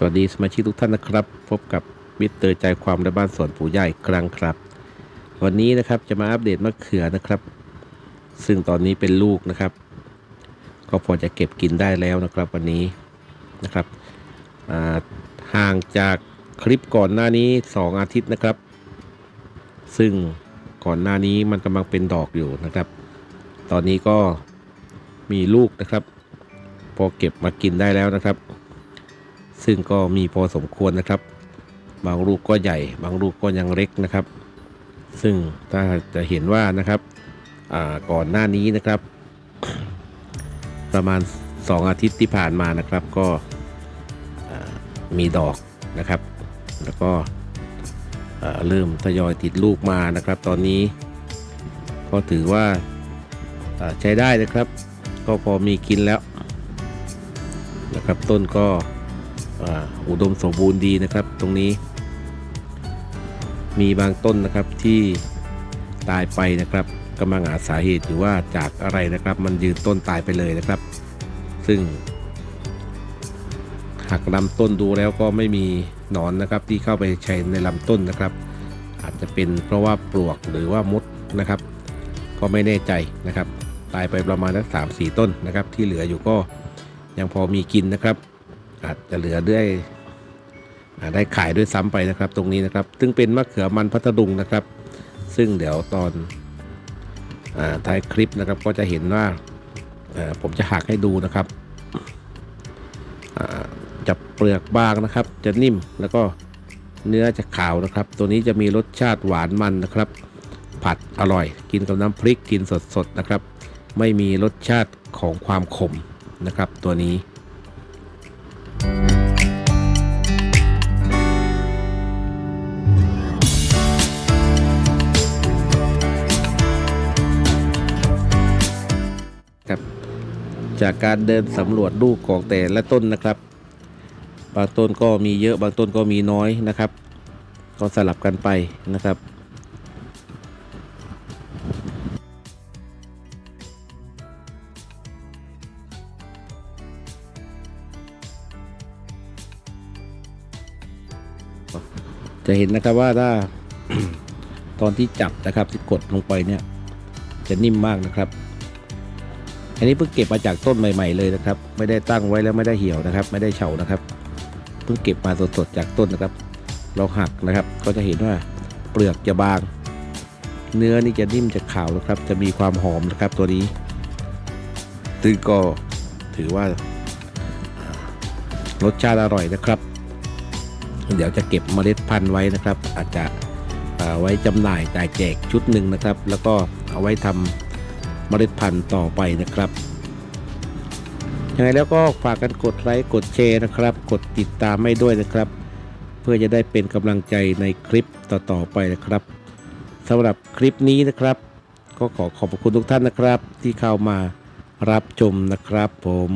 สวัสดีสมาชิกทุกท่านนะครับ พบกับมิสเตอร์ใจความและบ้านสวนปู่ใหญ่ครั้งครับ วันนี้นะครับจะมาอัปเดตมะเขือนะครับ ซึ่งตอนนี้เป็นลูกนะครับ ก็พอจะเก็บกินได้แล้วนะครับวันนี้นะครับห่างจากคลิปก่อนหน้านี้ 2 อาทิตย์นะครับ ซึ่งก่อนหน้านี้มันกำลังเป็นดอกอยู่นะครับ ตอนนี้ก็มีลูกนะครับ พอเก็บมากินได้แล้วนะครับ ซึ่งก็มีพอสมควรนะครับ บางลูกก็ใหญ่ บางลูกก็ยังเล็กนะครับ ซึ่งถ้าจะเห็นว่านะครับก่อนหน้านี้นะครับ ประมาณ 2 อาทิตย์ที่ผ่านมานะครับก็มีดอกนะครับ แล้วก็เริ่มทยอยติดลูกมานะครับ ตอนนี้ก็ถือว่าใช้ได้นะครับ ก็พอมีกินแล้วนะครับต้นก็ อุดมสมบูรณ์ดีนะครับ ตรงนี้ มีบางต้นนะครับที่ตายไปนะครับกำลังหาสาเหตุอยู่ว่าจากอะไรนะครับ มันยืนต้นตายไปเลยนะครับ ซึ่งหักลำต้นดูแล้วก็ไม่มีหนอนนะครับ ที่เข้าไปใช้ในลำต้นนะครับ อาจจะเป็นเพราะว่าปลวกหรือว่ามดนะครับ ก็ไม่แน่ใจนะครับ ตายไปประมาณสักสามสี่ต้นนะครับ ที่เหลืออยู่ก็ยังพอมีกินนะครับ อาจจะเหลือด้วยได้ขายด้วยซ้ำไปนะครับ ตรงนี้นะครับ ซึ่งเป็นมะเขือมันพัทดุงนะครับ ซึ่งเดี๋ยวตอนอท้ายคลิปนะครับ ก็จะเห็นว่าผมจะหักให้ดูนะครับจะเปลือกบางนะครับ จะนิ่มแล้วก็เนื้อจะขาวนะครับ ตัวนี้จะมีรสชาติหวานมันนะครับ ผัดอร่อย กินกับน้ำพริกกินสดๆนะครับ ไม่มีรสชาติของความขมนะครับ ตัวนี้ จากการเดินสำรวจลูกของแต่ละต้นนะครับ บางต้นก็มีเยอะบางต้นก็มีน้อยนะครับ ก็สลับกันไปนะครับ จะเห็นนะครับว่าถ้าตอนที่จับนะครับที่กดลงไปเนี่ย จะนิ่มมากนะครับ อันนี้เพิ่งเก็บมาจากต้นใหม่ ๆ เลยนะครับ ไม่ได้ตั้งไว้แล้วไม่ได้เหี่ยวนะครับ ไม่ได้เฉานะครับ เพิ่งเก็บมาสดๆจากต้นนะครับ เราหักนะครับ ก็จะเห็นว่าเปลือกจะบาง เนื้อนี่จะนิ่มจะขาวนะครับ จะมีความหอมนะครับตัวนี้ซึ่งก็ถือว่าอ่ารสชาติอร่อยนะครับ เดี๋ยวจะเก็บเมล็ดพันธุ์ไว้นะครับ อาจจะไว้จำหน่ายจ่ายแจกชุดหนึ่งนะครับ แล้วก็เอาไว้ทำเมล็ดพันธุ์ต่อไปนะครับยังไงแล้วก็ฝากกันกดไลค์กดแชร์นะครับ กดติดตามให้ด้วยนะครับ เพื่อจะได้เป็นกำลังใจในคลิปต่อๆไปนะครับสำหรับคลิปนี้นะครับ ก็ขอขอบคุณทุกท่านนะครับ ที่เข้ามารับชมนะครับผม